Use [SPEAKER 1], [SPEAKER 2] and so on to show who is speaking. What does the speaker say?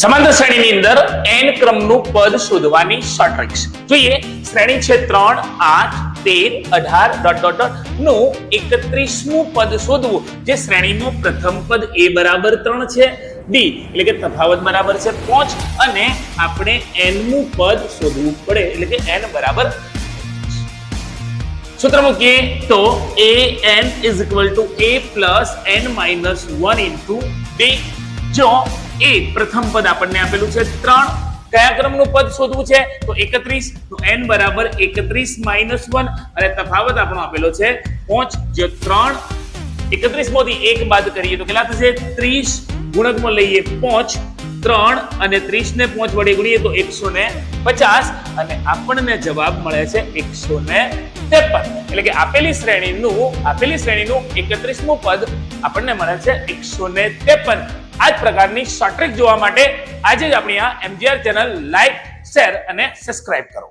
[SPEAKER 1] સમાંતર શ્રેણીની અંદર n ક્રમનું પદ શોધવાની શોર્ટ ટ્રિક્સ જોઈએ, શ્રેણી છે ત્રણ, આઠ, તેર, અઢાર ડોટ ડોટનું એકત્રીસમું પદ શોધવું. જે શ્રેણીનું પ્રથમ પદ એ બરાબર ત્રણ છે. d એટલે કે તફાવત બરાબર છે પાંચ, અને આપણે એનનું પદ શોધવું પડે, એટલે કે એન બરાબર સૂત્ર મૂકીએ તો A N is equal to A plus N minus one into B જો a પ્રથમ પદ આપણને આપેલું છે ત્રણ. કયા ક્રમનું પદ શોધવું છે? તો 31 તો એન બરાબર એકત્રીસ માઇનસ વન. અને તફાવત આપણો આપેલો છે પોંચ જો 3 31 માંથી એક બાદ કરીએ તો કેટલા થશે? 30 ગુણકમાં લઈએ પોંચ, ત્રણ અને 30 ને 5 વડે ગુણીએ તો 150 અને આપણને જવાબ મળે છે 153 એટલે કે આપેલી શ્રેણીનું આપેલી શ્રેણીનું 31મું પદ આપણને મળે છે 153 આ પ્રકારની શોર્ટ ટ્રિક જોવા માટે આજે જ આપણી આ એમજીઆર ચેનલ લાઈક શેર અને સબસ્ક્રાઇબ કરો.